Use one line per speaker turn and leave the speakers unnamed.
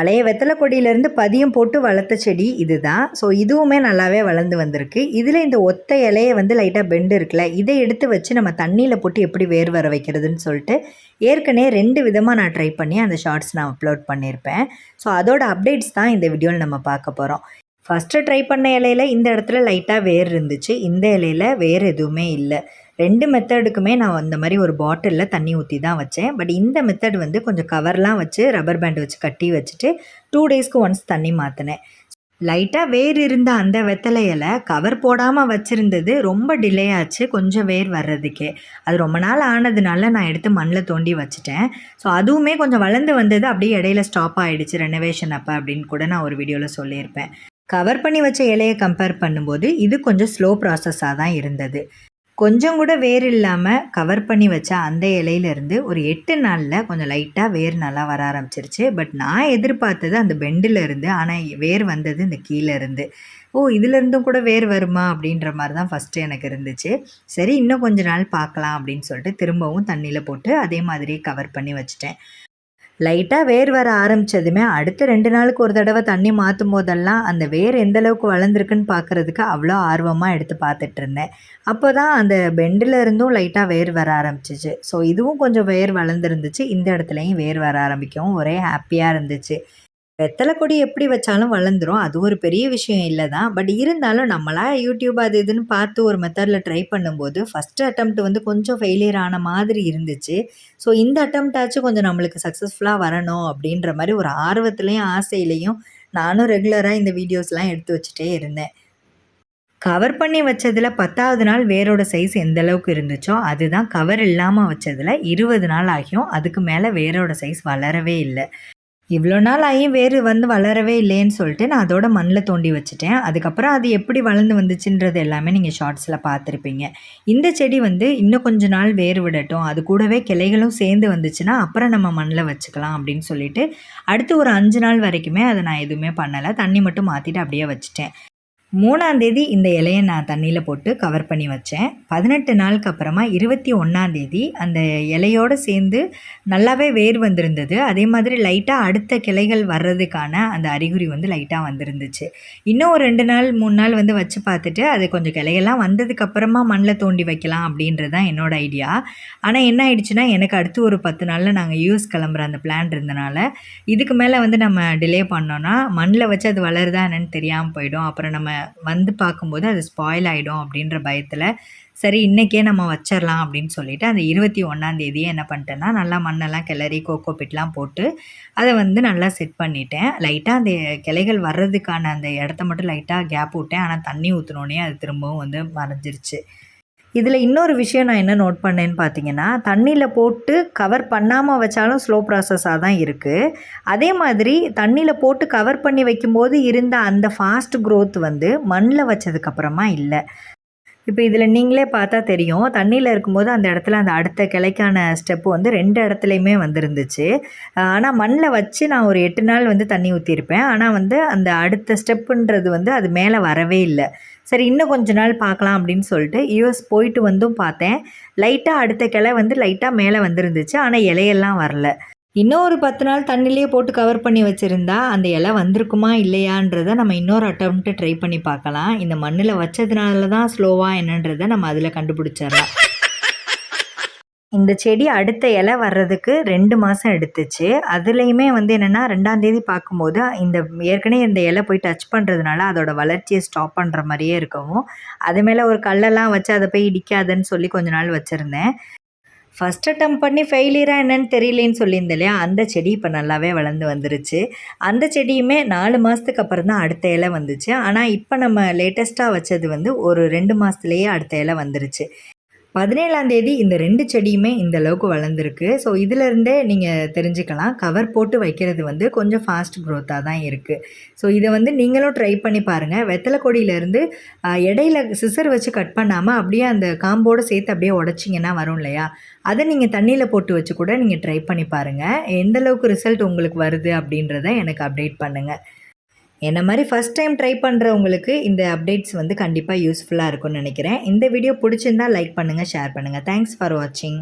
பழைய வெத்தலை கொடியிலேருந்து பதியம் போட்டு வளர்த்த செடி இதுதான். ஸோ இதுவுமே நல்லாவே வளர்ந்து வந்திருக்கு. இதில் இந்த ஒத்த இலையை வந்து லைட்டாக பெண்டு இருக்குல்ல இதை எடுத்து வச்சு நம்ம தண்ணியில் போட்டு எப்படி வேர் வர வைக்கிறதுன்னு சொல்லிட்டு ஏற்கனவே ரெண்டு விதமாக நான் ட்ரை பண்ணி அந்த ஷார்ட்ஸ் நான் அப்லோட் பண்ணியிருப்பேன். ஸோ அதோட அப்டேட்ஸ் தான் இந்த வீடியோவில் நம்ம பார்க்க போகிறோம் ஃபஸ்ட்டு ட்ரை பண்ண இலையில இந்த இடத்துல லைட்டாக வேர் இருந்துச்சு. இந்த இலையில வேர் எதுவுமே இல்லை. ரெண்டு மெத்தடுக்குமே நான் அந்த மாதிரி ஒரு பாட்டிலில் தண்ணி ஊற்றி தான் வச்சேன். பட் இந்த மெத்தட் வந்து கொஞ்சம் கவர்லாம் வச்சு ரப்பர் பேண்ட் வச்சு கட்டி வச்சுட்டு டூ டேஸ்க்கு ஒன்ஸ் தண்ணி மாற்றினேன் லைட்டாக வேர் இருந்த அந்த வெத்தலை கவர் போடாமல் வச்சுருந்தது ரொம்ப டிலே ஆச்சு. கொஞ்சம் வேர் வர்றதுக்கே. அது ரொம்ப நாள் ஆனதுனால நான் எடுத்து மண்ணில் தோண்டி வச்சுட்டேன். ஸோ அதுவுமே கொஞ்சம் வளர்ந்து வந்தது அப்படியே இடையில ஸ்டாப் ஆகிடுச்சு ரெனோவேஷன் அப்போ அப்படின்னு கூட நான் ஒரு வீடியோவில் சொல்லியிருப்பேன். கவர் பண்ணி வச்ச இலையை கம்பேர் பண்ணும்போது இது கொஞ்சம் ஸ்லோ ப்ராசஸாக தான் இருந்தது. கொஞ்சம் கூட வேர் இல்லாமல் கவர் பண்ணி வச்ச அந்த இலையிலேருந்து ஒரு எட்டு நாளில் கொஞ்சம் லைட்டாக வேர் நல்லா வர ஆரம்பிச்சிருச்சு. பட் நான் எதிர்பார்த்தது அந்த பெண்டில் இருந்து ஆனால் வேர் வந்தது இந்த கீழேருந்து ஓ இதுலேருந்தும் கூட வேர் வருமா அப்படின்ற மாதிரி தான் ஃபஸ்ட்டு எனக்கு இருந்துச்சு. சரி இன்னும் கொஞ்ச நாள் பார்க்கலாம் அப்படின்னு சொல்லிட்டு திரும்பவும் தண்ணியில் போட்டு அதே மாதிரியே கவர் பண்ணி வச்சுட்டேன். லைட்டாக வேர் வர ஆரம்பித்ததுமே அடுத்த ரெண்டு நாளுக்கு ஒரு தடவை தண்ணி மாற்றும் போதெல்லாம் அந்த வேர் எந்த அளவுக்கு வளர்ந்துருக்குன்னு பார்க்குறதுக்கு அவ்வளோ ஆர்வமாக எடுத்து பார்த்துட்டு இருந்தேன். அப்போ தான் அந்த பெண்டில் இருந்தும் லைட்டாக வேர் வர ஆரம்பிச்சிச்சு. ஸோ இதுவும் கொஞ்சம் வேர் வளர்ந்துருந்துச்சு. இந்த இடத்துலையும் வேர் வர ஆரம்பிக்கவும் ஒரே ஹாப்பியாக இருந்துச்சு. வெத்தலை கொடி எப்படி வச்சாலும் வளர்ந்துரும். அது ஒரு பெரிய விஷயம் இல்லை தான் பட் இருந்தாலும் நம்மளா யூடியூப் அது இதுன்னு பார்த்து ஒரு மெத்தடில் ட்ரை பண்ணும்போது ஃபஸ்ட்டு அட்டம்ப்ட் வந்து கொஞ்சம் ஃபெயிலியர் ஆன மாதிரி இருந்துச்சு. ஸோ இந்த அட்டம்ப்டாச்சும் கொஞ்சம் நம்மளுக்கு சக்ஸஸ்ஃபுல்லாக வரணும் அப்படின்ற மாதிரி ஒரு ஆர்வத்துலேயும் ஆசையிலையும் நானும் ரெகுலராக இந்த வீடியோஸ்லாம் எடுத்து வச்சுட்டே இருந்தேன். கவர் பண்ணி வச்சதில் பத்தாவது நாள் வேரோட சைஸ் எந்த அளவுக்கு இருந்துச்சோ அதுதான் கவர் இல்லாமல் வச்சதில் இருபது நாள் ஆகியும் அதுக்கு மேலே வேரோட சைஸ் வளரவே இல்லை. இவ்வளோ நாள் ஆகி வேறு வந்து வளரவே இல்லைன்னு சொல்லிட்டு நான் அதோட மண்ணில் தோண்டி வச்சுட்டேன். அதுக்கப்புறம் அது எப்படி வளர்ந்து வந்துச்சுன்றது எல்லாமே நீங்கள் ஷார்ட்ஸில் பார்த்துருப்பீங்க. இந்த செடி வந்து இன்னும் கொஞ்ச நாள் வேர் விடட்டும். அது கூடவே கிளைகளும் சேர்ந்து வந்துச்சுன்னா அப்புறம் நம்ம மண்ணில் வச்சுக்கலாம் அப்படின்னு சொல்லிட்டு அடுத்து ஒரு அஞ்சு நாள் வரைக்குமே அதை நான் எதுவுமே பண்ணலை. தண்ணி மட்டும் மாற்றிட்டு அப்படியே வச்சுட்டேன். மூணாந்தேதி இந்த இலையை நான் தண்ணியில் போட்டு கவர் பண்ணி வச்சேன். பதினெட்டு நாளுக்கு அப்புறமா இருபத்தி ஒன்றாந்தேதி அந்த இலையோடு சேர்ந்து நல்லாவே வேர் வந்திருந்தது. அதே மாதிரி லைட்டாக அடுத்த கிளைகள் வர்றதுக்கான அந்த அறிகுறி வந்து லைட்டாக வந்திருந்துச்சு. இன்னும் ஒரு ரெண்டு நாள் மூணு நாள் வந்து வச்சு பார்த்துட்டு அது கொஞ்சம் கிளையெல்லாம் வந்ததுக்கப்புறமா மண்ணில் தோண்டி வைக்கலாம் அப்படின்றது தான் என்னோடய ஐடியா ஆனால் என்ன ஆயிடுச்சுன்னா எனக்கு அடுத்து ஒரு பத்து நாளில் நாங்கள் யூஎஸ் கிளம்புற அந்த பிளான் இருந்தனால இதுக்கு மேலே வந்து நம்ம டிலே பண்ணோன்னா மண்ணில் வச்சு அது வளருதா என்னன்னு தெரியாமல் போயிடும். அப்புறம் நம்ம வந்து பார்க்கும்போது அது ஸ்பாயில் ஆகிடும் அப்படின்ற பயத்தில் சரி இன்றைக்கே நம்ம வச்சிடலாம் அப்படின்னு சொல்லிட்டு அந்த இருபத்தி ஒன்றாந்தேதியே என்ன பண்ணிட்டேன்னா நல்லா மண்ணெல்லாம் கிளறி கோகோ பிட்லாம் போட்டு அதை வந்து நல்லா செட் பண்ணிட்டேன். லைட்டாக அந்த கிளைகள் வர்றதுக்கான அந்த இடத்த மட்டும் லைட்டாக கேப் விட்டேன். ஆனால் தண்ணி ஊற்றினோடனே அது திரும்பவும் வந்து மறைஞ்சிருச்சு. இதில் இன்னொரு விஷயம் நான் என்ன நோட் பண்ணேன்னு பார்த்தீங்கன்னா தண்ணியில் போட்டு கவர் பண்ணாமல் வச்சாலும் ஸ்லோ ப்ராசஸாக தான் இருக்குது அதே மாதிரி தண்ணியில் போட்டு கவர் பண்ணி வைக்கும்போது இருந்த அந்த ஃபாஸ்ட் க்ரோத் வந்து மண்ணில் வச்சதுக்கப்புறமா இல்லை. இப்போ இதில் நீங்களே பார்த்தா தெரியும் தண்ணியில் இருக்கும்போது அந்த இடத்துல அந்த அடுத்த கிளைக்கான ஸ்டெப்பு வந்து ரெண்டு இடத்துலையுமே வந்துருந்துச்சு. ஆனால் மண்ணில் வச்சு நான் ஒரு எட்டு நாள் வந்து தண்ணி ஊற்றிருப்பேன் ஆனால் வந்து அந்த அடுத்த ஸ்டெப்புன்றது வந்து அது மேலே வரவே இல்லை. சரி இன்னும் கொஞ்ச நாள் பார்க்கலாம் அப்படின்னு சொல்லிட்டு யூஎஸ் போயிட்டு வந்தும் பார்த்தேன். லைட்டாக அடுத்த கிளை வந்து லைட்டாக மேலே வந்துருந்துச்சு. ஆனால் இலையெல்லாம் வரல. இன்னும் ஒரு பத்து நாள் தண்ணிலேயே போட்டு கவர் பண்ணி வச்சுருந்தா அந்த இலை வந்திருக்குமா இல்லையான்றதை நம்ம இன்னொரு அட்டம்ப்ட்டு ட்ரை பண்ணி பார்க்கலாம். இந்த மண்ணில் வச்சதுனால தான் ஸ்லோவாக என்னன்றதை நம்ம அதில் கண்டுபிடிச்சிடலாம். இந்த செடி அடுத்த இலை வர்றதுக்கு ரெண்டு மாதம் எடுத்துச்சு. அதுலேயுமே வந்து என்னென்னா ரெண்டாந்தேதி பார்க்கும்போது இந்த ஏற்கனவே இந்த இலை போய் டச் பண்ணுறதுனால அதோட வளர்ச்சியை ஸ்டாப் பண்ணுற மாதிரியே இருக்கவும் அது மேலே ஒரு கல்லெல்லாம் வச்சு அதை போய் இடிக்காதுன்னு சொல்லி கொஞ்ச நாள் வச்சுருந்தேன். ஃபஸ்ட் அட்டம் பண்ணி ஃபெயிலியராக என்னன்னு தெரியலேன்னு சொல்லியிருந்த இல்லையா? அந்த செடி இப்போ நல்லாவே வளர்ந்து வந்துருச்சு. அந்த செடியுமே நாலு மாதத்துக்கு அப்புறம் தான் அடுத்த இலை வந்துச்சு. ஆனால் இப்போ நம்ம லேட்டஸ்ட்டாக வச்சது வந்து ஒரு ரெண்டு மாதத்துலேயே அடுத்த இலை வந்துருச்சு. பதினேழாம் தேதி இந்த ரெண்டு செடியுமே இந்த அளவுக்கு வளர்ந்துருக்கு. ஸோ இதிலருந்தே நீங்கள் தெரிஞ்சுக்கலாம். கவர் போட்டு வைக்கிறது வந்து கொஞ்சம் ஃபாஸ்ட் க்ரோத்தாக தான் இருக்குது ஸோ இதை வந்து நீங்களும் ட்ரை பண்ணி பாருங்கள் வெத்தலை கொடியிலேருந்து இடையில சிசர் வச்சு கட் பண்ணாமல் அப்படியே அந்த காம்போடு சேர்த்து அப்படியே உடச்சிங்கன்னா வரும் இல்லையா? அதை நீங்கள் தண்ணியில் போட்டு வச்சு கூட நீங்கள் ட்ரை பண்ணி பாருங்கள் எந்த அளவுக்கு ரிசல்ட் உங்களுக்கு வருது அப்படின்றத எனக்கு அப்டேட் பண்ணுங்கள் என்ன மாதிரி ஃபஸ்ட் டைம் ட்ரை பண்ணுறவங்களுக்கு இந்த அப்டேட்ஸ் வந்து கண்டிப்பாக யூஸ்ஃபுல்லாக இருக்கும்னு நினைக்கிறேன். இந்த வீடியோ பிடிச்சிருந்தால் லைக் பண்ணுங்கள் ஷேர் பண்ணுங்கள் தேங்க்ஸ் ஃபார் வாட்சிங்